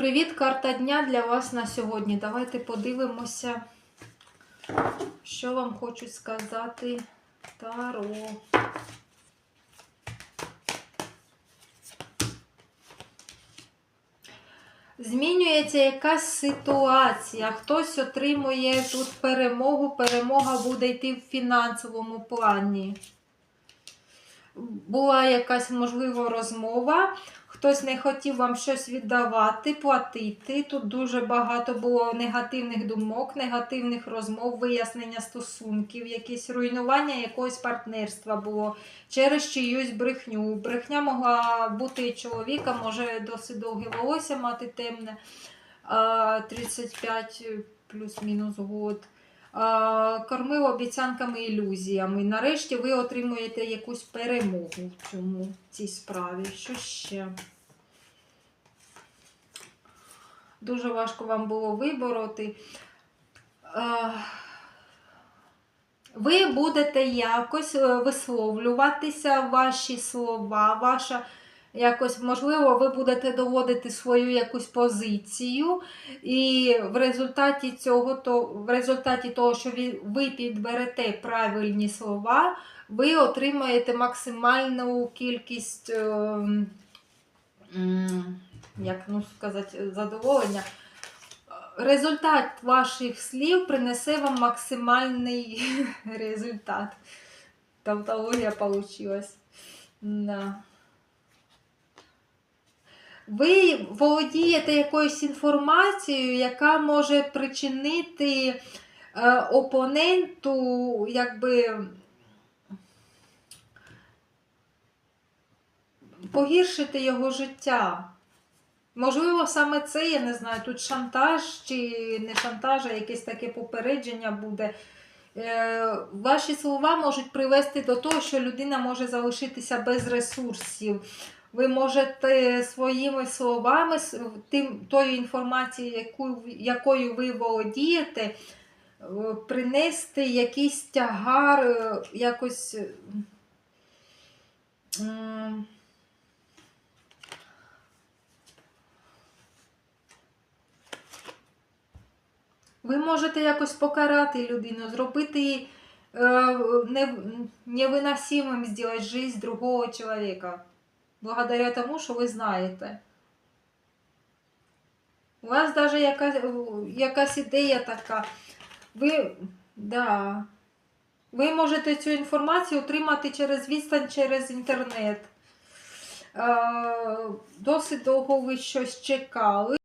привіт! Карта дня для вас на сьогодні. Давайте подивимося, що вам хочуть сказати Таро. Змінюється якась ситуація. Хтось отримує тут перемогу, перемога буде йти в фінансовому плані. Була якась, можливо, розмова. Хтось не хотів вам щось віддавати, платити. Тут дуже багато було негативних думок, негативних розмов, вияснення стосунків, якесь руйнування якогось партнерства було через чиюсь брехню. Брехня могла бути і чоловіка, може досить довге волосся мати темне, 35 плюс-мінус год. Кормив обіцянками ілюзіями. Нарешті ви отримуєте якусь перемогу в цьому в цій справі. Що ще? Дуже важко вам було вибороти. Ви будете якось е, висловлюватися, ваші слова, ваша якось, можливо, ви будете доводити свою якусь позицію, і в результаті цього, то, в результаті того, що ви, підберете правильні слова, ви отримаєте максимальну кількість, е, м, як ну, сказати, задоволення. Результат ваших слів принесе вам максимальний результат. Тавтологія получилась. Да. Ви володієте якоюсь інформацією, яка може причинити е, опоненту, якби погіршити його життя. Можливо, саме це, я не знаю, тут шантаж чи не шантаж, а якесь таке попередження буде. Е, Ваші слова можуть привести до того, що людина може залишитися без ресурсів. Ви можете своїми словами, тим, тою інформацією, яку, якою ви володієте, е, принести якийсь тягар, е, якось. Ви можете якось покарати людину, зробити їй е, не, невыносимым сделать жизнь другого человека. Благодаря тому, що ви знаєте. У вас навіть якась, якась ідея така. Ви, да, ви можете цю інформацію отримати через відстань, через інтернет. Е, досить довго ви щось чекали.